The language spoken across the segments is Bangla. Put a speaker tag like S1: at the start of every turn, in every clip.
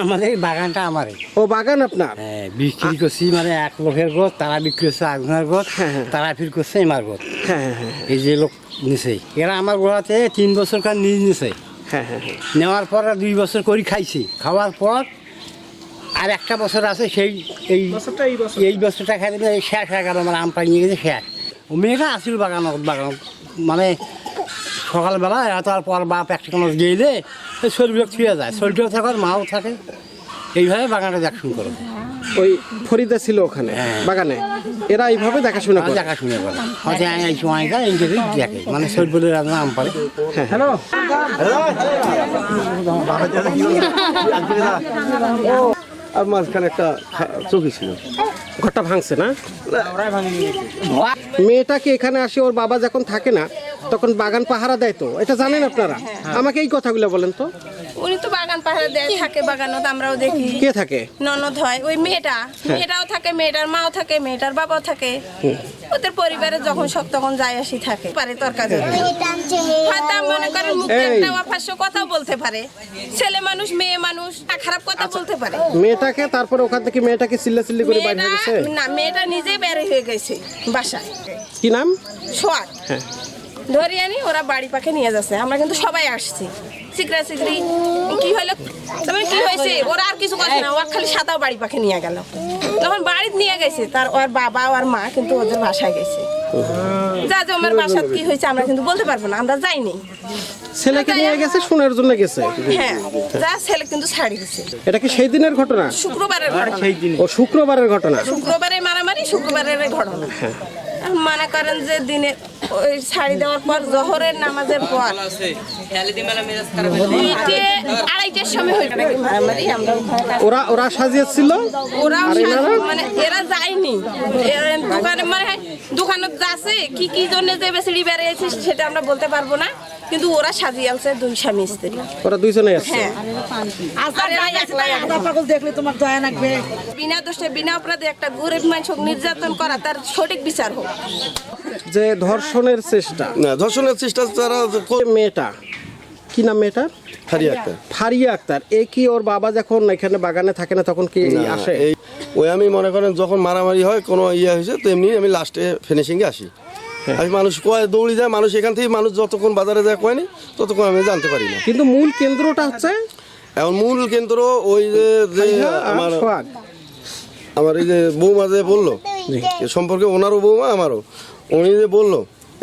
S1: আমাদের এই বাগানটা আমারই।
S2: ও বাগান আপনার?
S1: হ্যাঁ, বিক্রি করছি মানে এক লোকের গোছ তারা বিক্রি করছে একজনের গোছ
S2: হ্যাঁ, হ্যাঁ।
S1: তারা ফির করছে আমার গোছ
S2: হ্যাঁ
S1: এই যে লোক নিছে। এরা আমার গোড়াতে তিন বছর কার নিজ নিছে।
S2: হ্যাঁ হ্যাঁ হ্যাঁ।
S1: নেওয়ার পর দুই বছর করে খাইছি। খাওয়ার পর আর একটা বছর আছে সেই এই এই বছরটা খাই দিলে শেষ হয়ে গেল মানে আম পাই নিয়ে গেছে শেষ। ও মেয়েটা আসিল বাগান বাগান মানে সকালবেলা এত আর পর বাপ একটা কোনো গেলে শরীরগুলো ছুঁয়ে যায়। শরীরটাও থাকে আর মাও থাকে। এইভাবে বাগানটা দেখশুন করে।
S2: ওই ফরিদা ছিল ওখানে
S1: হ্যাঁ।
S2: বাগানে। এরা এইভাবে দেখাশোনা করে?
S1: দেখাশুনে করে। হয়তো এই যদি দেখে। মানে শরীরের আম পারে। হ্যালো।
S3: আর মাঝখানে একটা চৌকি ছিল।
S2: ঘরটা ভাঙছে না? মেয়েটা কি এখানে আসে? ওর বাবা যখন থাকে না তখন বাগান পাহারা দেয় তো এটা জানেন আপনারা? আমাকে এই কথাগুলো বলেন তো।
S4: উনি তো বাগান পাহাড়ে দেয় থাকে বাগানত আমরাও দেখি।
S2: কে থাকে?
S4: ননদ হয় ওই মেয়েটা। মেয়েটাও থাকে মেয়েটার মাও থাকে মেয়েটার বাবাও থাকে। ওদের পরিবারে যখন সব তখন যায় আসি থাকে। পারে তোর কাছে হয়তো মনে করেন মুখে। একটা কথাও বলতে পারে। ছেলে মানুষ মেয়ে মানুষ খারাপ কথা বলতে পারে।
S2: মেয়েটাকে তারপরে ওখান থেকে মেয়েটাকে চিল্লা চিল্লি করে বাইরে গেছে?
S4: না মেয়েটা নিজে বের হয়ে গেছে বাসায়।
S2: কি নাম?
S4: সোয়াদ
S2: হ্যাঁ।
S4: ধরে আনি ওরা বাড়ি পাখে নিয়ে যাচ্ছে। আমরা কিন্তু সবাই আসছি। সিকরা সিকরি কি হলো তবে কি হয়েছে? ওরা আর কিছু কথা না। ওর খালি সাদাও বাড়ি পাখে নিয়ে গেল। তখন বাড়িতে নিয়ে গেছে। তার ওর বাবা ওর মা কিন্তু ওদের বাসায় গেছে। যা যে আমার বাসাত কি হয়েছে আমরা কিন্তু বলতে পারব না। আমরা যাইনি
S2: ছেলেকে নিয়ে গেছে শোনার জন্য গেছে।
S4: হ্যাঁ যা ছেলে কিন্তু ছাড়ি গেছে
S2: এটা কি সেই দিনের ঘটনা?
S4: শুক্রবারের ঘটনা।
S2: ও শুক্রবারের ঘটনা।
S4: শুক্রবারে মারামারি শুক্রবারের ঘটনা। এখন মনে করেন যে দিনে ওই শাড়ি দেওয়ার পর জহরের নামাজের পর। আড়াইটের সময় হয়ে
S2: ওরা ওরা সাজিয়েছিল?
S4: মানে এরা যায়নি। দোকানে মানে দোকানে যাচ্ছে কি কি জন্য যে বেরিয়েছে সেটা আমরা বলতে পারব না। কিন্তু ওরা সাজিয়ে আনছে দুই স্বামী স্ত্রী।
S2: ওরা দুইজনে আসছে
S4: হ্যাঁ। আর এরা একলাই
S5: আদা পাগল দেখলে তোমার দয়া লাগবে।
S4: বিনা দোষে বিনা অপরাধে একটা গরিব মানুষ নির্যাতন করা তার সঠিক বিচার হোক।
S2: যে ধর্ষণের চেষ্টা।
S3: না ধর্ষণের চেষ্টা তারা
S2: মেয়েটা কি নাম মেয়েটা
S3: হারিয়ে একটা
S2: ফারিয়া আক্তার। এ কি ওর বাবা যখন এখানে বাগানে থাকে না তখন কি আসে?
S3: এই ওই আমি মনে করেন যখন মারামারি হয় কোনো ইয়ে হয়েছে তো এমনি আমি লাস্টে ফিনিশিংয়ে আসি। আমি মানুষ কয় দৌড়ি যায় মানুষ এখান থেকে মানুষ যতক্ষণ বাজারে যায় কয়নি ততক্ষণ আমি জানতে পারি না।
S2: কিন্তু মূল কেন্দ্রটা হচ্ছে?
S3: এখন মূল কেন্দ্র ওই যে যে আমার আমার এই যে বৌমা যে বলল সম্পর্কে ওনারও বৌমা আমারও। উনি যে বলল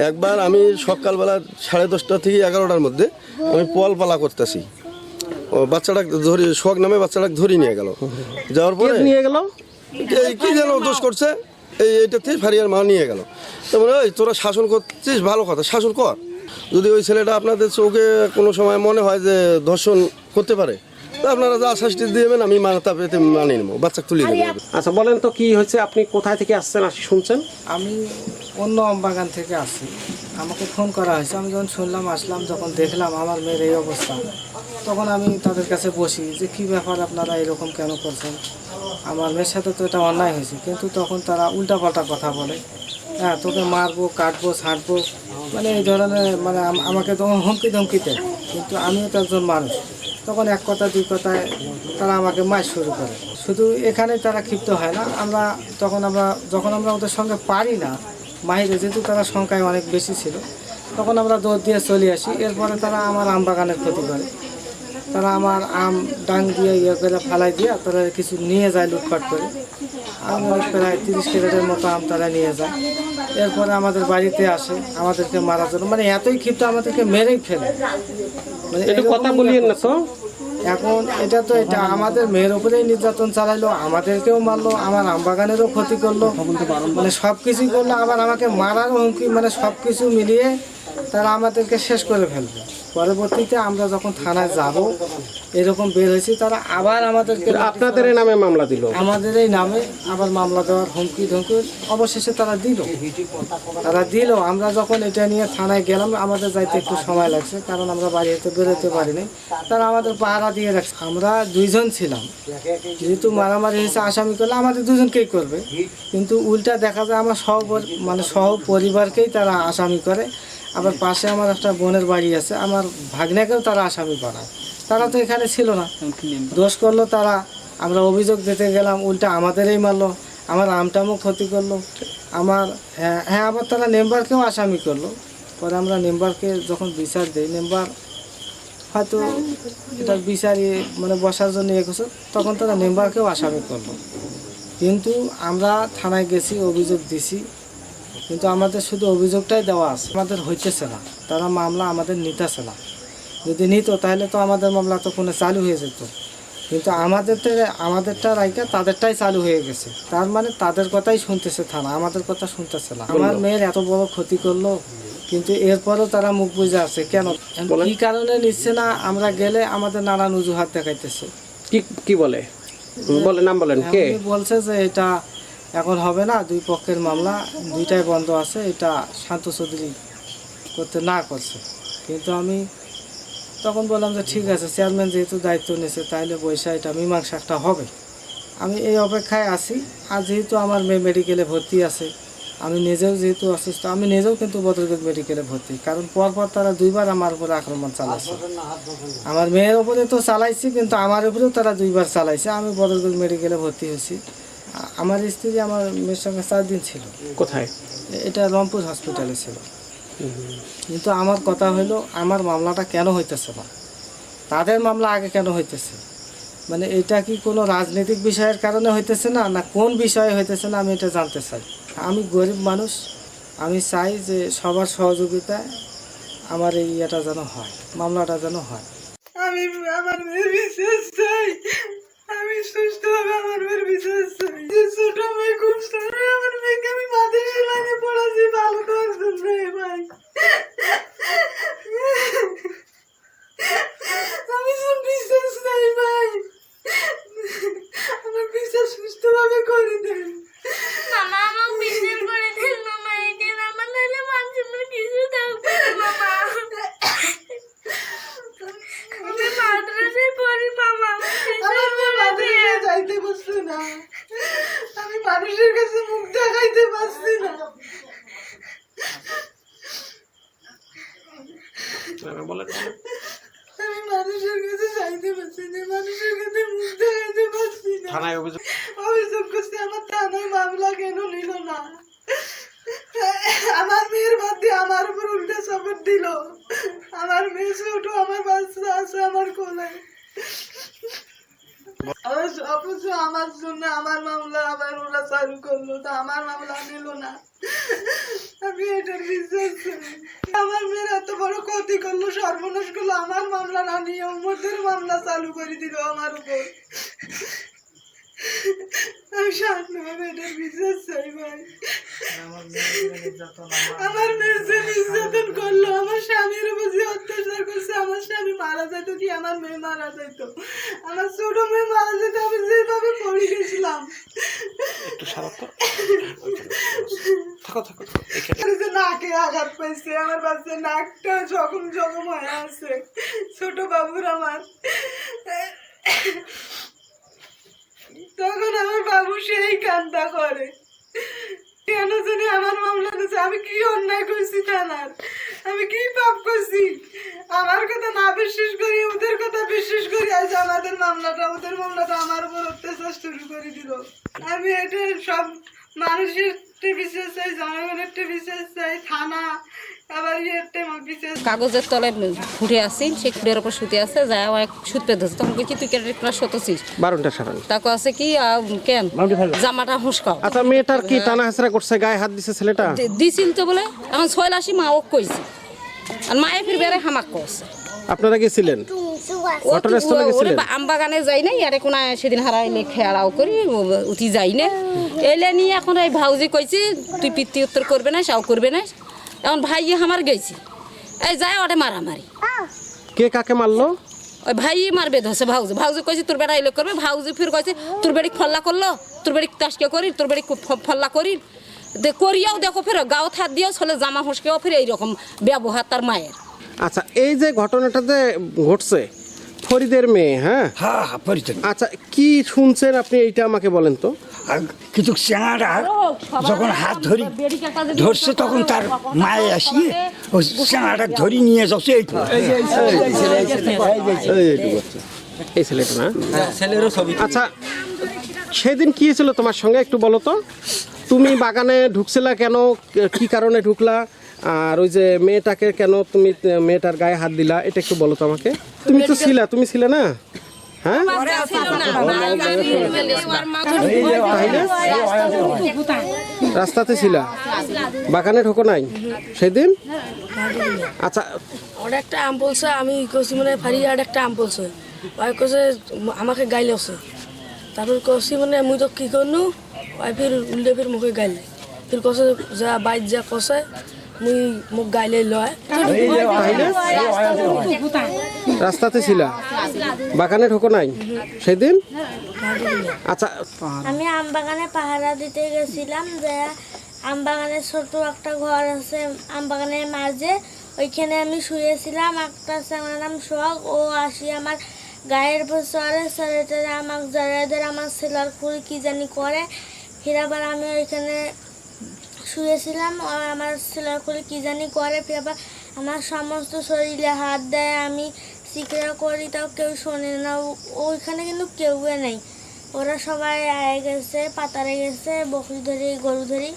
S3: একবার আমি সকালবেলা সাড়ে দশটা থেকে এগারোটার মধ্যে আমি পল পালা করতেছি। ও বাচ্চাটা ধরি শখ নামে বাচ্চাটা ধরে নিয়ে গেল। যাওয়ার পরে
S2: নিয়ে গেল?
S3: এই কি যেন দোষ করছে? এই এইটাতে ফারিয়ার মা নিয়ে গেল। তারপরে ওই তোরা শাসন করছিস? ভালো কথা, শাসন কর। যদি ওই ছেলেটা আপনাদের চোখে কোনো সময় মনে হয় যে ধর্ষণ করতে পারে তা আপনারা যা শাস্তি দিবেন আমি মাথা পেতে মানিয়ে নেব বাচ্চা তুলে দেবো
S2: আচ্ছা বলেন তো কি হয়েছে? আপনি কোথায় থেকে আসছেন? আসি শুনছেন?
S5: আমি অন্য আম বাগান থেকে আসি। আমাকে ফোন করা হয়েছে। আমি যখন শুনলাম আসলাম যখন দেখলাম আমার মেয়ের এই অবস্থা তখন আমি তাদের কাছে বসি যে কি ব্যাপার আপনারা এরকম কেন করছেন? আমার মেয়ের সাথে তো এটা অন্যায় হয়েছে কিন্তু তখন তারা উল্টাপাল্টা কথা বলে। হ্যাঁ তোকে মারবো, কাটবো, ছাড়বো মানে এই ধরনের মানে আমাকে তখন হুমকি ধমকিতে। কিন্তু আমিও তো একজন মানুষ। তখন এক কথা, দুই কথায় তারা আমাকে মার শুরু করে। শুধু এখানে তারা ক্ষিপ্ত হয় না। আমরা তখন আমরা, যখন আমরা ওদের সঙ্গে পারি না, মাহিরে, যেহেতু তারা সংখ্যায় অনেক বেশি ছিল, তখন আমরা দৌড় দিয়ে চলে আসি। এরপরে তারা আমার আম বাগানের ক্ষতি করে। তারা আমার আম ডাং দিয়ে ইয়ে করে ফালাই দিয়ে তারা কিছু নিয়ে যায় লুটপাট করে। আমার প্রায় তিরিশ ক্যারেটের মতো আম তারা নিয়ে যায়। এরপরে আমাদের বাড়িতে আসে আমাদেরকে মারার জন্য। মানে এতই ক্ষিপ্ত আমাদেরকে মেরেই ফেলে। মানে
S2: কথা বলিয়েন না তো।
S5: এখন এটা তো এটা আমাদের মেয়ের উপরেই নির্যাতন চালাইলো আমাদেরকেও মারলো আমার আম বাগানেরও ক্ষতি করল। মানে সব কিছুই করল আবার আমাকে মারার হুমকি মানে সব কিছু মিলিয়ে তারা আমাদেরকে শেষ করে ফেলবে পরবর্তীতে আমরা যখন থানায় যাব এরকম বের হয়েছি তারা আবার আমাদেরকে
S2: আপনাদের নামে মামলা দিল?
S5: আমাদের এই নামে আবার মামলা দেওয়ার হুমকি ধমকি অবশেষে তারা দিল। তারা দিল। আমরা যখন এটা নিয়ে থানায় গেলাম আমাদের যাইতে একটু সময় লাগছে কারণ আমরা বাড়ি হতে বেরোতে পারিনি। তারা আমাদের পাহারা দিয়ে রাখছে। আমরা দুইজন ছিলাম। যেহেতু মারামারি হয়েছে আসামি করলে আমাদের দুজনকেই করবে? কিন্তু উল্টা দেখা যায় আমার সহ মানে সহ পরিবারকেই তারা আসামি করে। আবার পাশে আমার একটা বোনের বাড়ি আছে, আমার ভাগ্নাকেও তারা আসামি বানায় তারা তো এখানে ছিল না। দোষ করল তারা, আমরা অভিযোগ দিতে গেলাম, উল্টা আমাদেরই মারলো, আমার আমটামও ক্ষতি করল, আমার হ্যাঁ হ্যাঁ আবার তারা মেম্বারকেও আসামি করল। পরে আমরা মেম্বারকে যখন বিচার দিই মেম্বার হয়তো এটা বিচারিয়ে মানে বসার জন্য ইয়ে করছে, তখন তারা মেম্বারকেও আসামি করল। কিন্তু আমরা থানায় গেছি, অভিযোগ দিছি কিন্তু আমাদের শুধু অভিযোগটাই দেওয়া আছে। আমাদের হইতেছে না। তারা মামলা আমাদের নিতেছে না। যদি নিত তাহলে তো আমাদের মামলা তো কোনো চালু হয়ে যেত। কিন্তু আমাদের আমাদেরটা রাইকা তাদেরটাই চালু হয়ে গেছে। তার মানে তাদের কথাই শুনতেছে থানা। আমাদের কথা শুনতেছে না। আমার মেয়ের এত বড় ক্ষতি করল কিন্তু এরপরও তারা মুখ বুঝে আছে। কেন? কি কারণে নিচ্ছে না? আমরা গেলে আমাদের নানান অজুহাত দেখাইতেছে।
S2: কি কি বলে? বলে নাম বলেন। কে?
S5: বলছে যে এটা এখন হবে না, দুই পক্ষের মামলা, দুইটাই বন্ধ আছে, এটা শান্ত চৌধুরী করতে না করছে। কিন্তু আমি তখন বললাম যে ঠিক আছে, চেয়ারম্যান যেহেতু দায়িত্ব নিয়েছে, তাইলে বৈশা এটা মীমাংসাটা হবে। আমি এই অপেক্ষায় আছি, আর যেহেতু আমার মেয়ে মেডিকেলে ভর্তি আছে, আমি নিজেও যেহেতু অসুস্থ, আমি নিজেও কিন্তু বদরগঞ্জ মেডিকেলে ভর্তি, কারণ পরপর তারা দুইবার আমার উপরে আক্রমণ চালাচ্ছে। আমার মেয়ের উপরে তো চালাইছি, কিন্তু আমার উপরেও তারা দুইবার চালাইছে, আমি বদরগঞ্জ মেডিকেলে ভর্তি হয়েছি। আমার স্ত্রী আমার মেয়ের সঙ্গে চার দিন ছিল।
S2: কোথায়?
S5: এটা রংপুর হসপিটালে ছিল। কিন্তু আমার কথা হইল আমার মামলাটা কেন হইতেছে না? তাদের মামলা আগে কেন হইতেছে? মানে এটা কি কোনো রাজনৈতিক বিষয়ের কারণে হইতেছে না না কোন বিষয়ে হইতেছে না আমি এটা জানতে চাই। আমি গরিব মানুষ আমি চাই যে সবার সহযোগিতায় আমার এই ইয়েটা যেন হয় মামলাটা যেন হয়।
S6: আমি আমার চাই। আমি সুস্থ হবে আমার যে ছোট মেয়ে খুব সুন্দর আমার আমি মাদ্রাসা লাইনে ভালো মেয়ে ভাই আমি সব বিশ্বাস চাই ভাই আমার বিশ্বাস সুস্থভাবে করে দেন
S7: মামা আমাকে বিশ্বাস করে দিন মামা এদিন আমার নাহলে মানুষের কিছু থাকবে না, মামা আমি মাদ্রাসায় পড়ি মামা
S6: আমার মেয়ে মাদ্রাসায় যাইতে পারছে না আমি মানুষের মুখ দেখাইতে পারছি না। আমি মানুষের কাছে যাইতে পারছি না মানুষের কাছে মুখ দেখাইতে পারছি না।
S2: থানায় অভিযোগ
S6: অভিযোগ করছে আমার থানায় মামলা কেন নিল না? আমার মেয়ের মধ্যে আমার উপর উল্টা সাপোর্ট দিল। আমার মেয়ে ছোট আমার বাচ্চা আছে আমার কোলে। অবশ্য- অথচ আমার জন্য আমার মামলা চালু করল তা আমার মামলা নিল না। আমি এটার বিশ্বাস করি। আমার মেয়ের এত বড় ক্ষতি করল সর্বনাশ করল আমার মামলা না নিয়ে ওমরদের মামলা চালু করে দিল আমার উপর। আমি শান্তভাবে এটার বিশ্বাস চাই ভাই। আমার মেয়ের যে নির্যাতন করল আমার আমার স্বামী মারা যেত কি? আমার মেয়ে মারা যেত আমার ছোট মেয়ে মারা যেত আমি যেভাবে পড়ে গেছিলাম। আর যে নাকে আঘাত পাইছে আমার বাচ্চা নাকটা জখম জখম হয়ে আছে। ছোট বাবুর আমার। তখন আমার বাবু সেই কান্না করে। কেন জানি আমার মামলা আমি কি অন্যায় করছি থানার আমি কি পাপ করছি? আমার কথা না বিশ্বাস করি ওদের কথা বিশ্বাস করি। আজ আমাদের মামলাটা ওদের মামলাটা আমার উপর অত্যাচার শুরু করে দিল। আমি এটা সব মানুষের বিশ্বাস চাই জনগণের বিশ্বাস চাই থানা আবার ইয়ের বিশ্বাস
S8: কাগজের তলে ফুটে আসি সে খুঁড়ের ওপর শুতে আছে যায় আমার সুত পেতে ধরছে তখন বলছি তুই কেন ক্লাস শতছিস
S2: বারোটা সারান
S8: তাকে আছে কি কেন? জামাটা হুঁসকাও
S2: আচ্ছা মেয়েটার কি টানা হাসরা করছে গায়ে হাত দিছে ছেলেটা?
S8: দিছিল তো বলে এখন ছয় লাসি মা ওক কইছি। আর মায়ে ফির বেড়ে হামাক করছে
S2: আপনারা গেছিলেন? ঘটনাস্থলে গেছিলেন?
S8: আম বাগানে যাই না ইয়ারে কোনা সেদিন হারাইলে খেয়াড়াও করি উঠি যাই না এলে নিয়ে এখন এই ভাউজি কইছি তুই পিতৃ উত্তর করবে না সাও করবে না। এখন ভাই আমার গেছি। এই যায় ওটা মারামারি।
S2: কে কাকে মারলো?
S8: ওই ভাই মারবে ধসে ভাউজি। ভাউজি কইছে তোর বেড়া এলে করবে। ভাউজি ফির কইছে তোর বেড়ি ফল্লা করল তোর বেড়ি তাসকে করি তোর বেড়ি ফল্লা করি। করিয়াও দেখো ফের গাও থাত দিয়েও চলে জামা হসকেও ফির এইরকম ব্যবহার তার মায়ের।
S2: আচ্ছা এই যে ঘটনাটা যে ঘটছে ফরিদের মেয়ে হ্যাঁ?
S9: হ্যাঁ হ্যাঁ পরিচিত
S2: আচ্ছা কি শুনছেন আপনি এইটা আমাকে বলেন তো?
S9: কিছু চেঙারা যখন হাত ধরি ধরছে তখন তার মায়ে আসিয়ে
S1: ওই ধরি নিয়ে যাচ্ছে এই
S3: এই
S2: ছেলেটা না? আচ্ছা সেদিন কি হয়েছিল তোমার সঙ্গে একটু বলো তো? তুমি বাগানে ঢুকছিলা কেন? কি কারণে ঢুকলা? আর ওই যে মেয়েটাকে কেন তুমি মেয়েটার গায়ে হাত দিলা? এটা একটু বলো তো আমাকে। তুমি তো ছিলা তুমি ছিলে না? হ্যাঁ? রাস্তাতে ছিলা? বাগানে ঢোকো নাই? সেদিন? আচ্ছা।
S9: একটা আম বলছে আমি কছি মানে ফারি আর একটা আম বলছে। ওই কছে আমাকে গাইলে তারপর কছি মানে মুই তো কি করনু? ওই ফির উল্টে ফির মুখে গাইলে ফির কছে যা বাইর যা কছে মুই মোক গাইলে লয়।
S2: রাস্তাতে ছিলা? বাগানে ঢোকো নাই? সেদিন? আচ্ছা
S7: আমি আম বাগানে পাহারা দিতে গেছিলাম যে আম বাগানের ছোট একটা ঘর আছে আম বাগানের মাঝে। ওইখানে আমি শুয়েছিলাম একটা ছেলের নাম সোহাগ ও আসি আমার গায়ের উপর চড়ে ছেলেটারা আমার জড়াদের আমার ছেলের খুঁড়ি কি জানি করে। ফিরাবার আমি ওইখানে শুয়েছিলাম আর আমার ছেলের কী কি জানি করে, ফিরাবার আমার সমস্ত শরীরে হাত দেয়, আমি শিখরা করি, তাও কেউ শোনে না ওইখানে কিন্তু কেউ নেই। ওরা সবাই আয়ে গেছে, পাতারে গেছে, বকরি ধরি, গরু ধরি।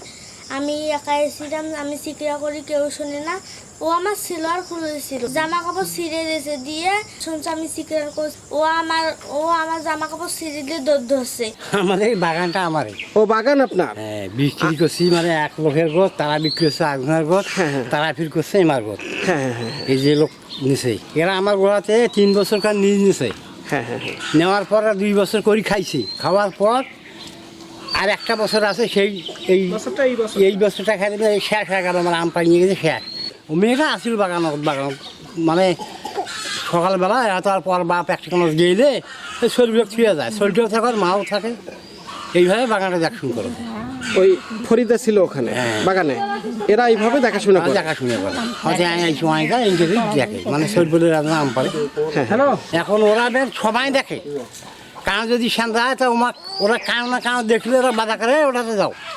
S7: আমি একা এসেছিলাম আমি চিকরা করি কেউ শোনে না। ও আমার সিলার খুলেছিল জামা কাপড় ছিঁড়ে দিয়েছে দিয়ে শুনছে আমি চিকরা করছি। ও আমার ও আমার জামা কাপড় ছিঁড়ে দিয়ে দৌড় ধরছে।
S1: আমাদের এই বাগানটা আমারই
S2: ও বাগান আপনার?
S1: হ্যাঁ, বিক্রি করছি মানে এক লোকের গোত তারা বিক্রি করছে একজনের গোত তারা ফির করছে আমার
S2: হ্যাঁ হ্যাঁ হ্যাঁ
S1: এই যে লোক নিছে এরা আমার গোড়াতে তিন বছর কার নিজ নিছে।
S2: হ্যাঁ হ্যাঁ হ্যাঁ।
S1: নেওয়ার পর দুই বছর করে খাইছি। খাওয়ার পর আর একটা বছর আছে সেই এই এই বছরটা খাই দিলে এই শেষ হয়ে গেল মানে আম পাই নিয়ে গেছে শেষ। ও মেয়েটা আসিল বাগান বাগানত মানে সকালবেলা এত আর পর বাপ একটা কোনো গেলে শরীর ছুঁয়ে যায় শরীরটাও থাকে আর মাও থাকে। এইভাবে বাগানটা দেখাশুন করে।
S2: ওই ফরিদা ছিল ওখানে বাগানে। এরা এইভাবে দেখাশোনা করে?
S1: দেখাশুনে করে। হয়তো এই সময়টা ইংরেজি দেখে মানে শরীর বলে আম পারে
S2: হ্যালো?
S1: এখন ওরা সবাই দেখে। কারণ যদি শান্ত হয়, তা ওরা কারও না কারও দেখলে ওরা বাধা করে, ওটাতে যাও।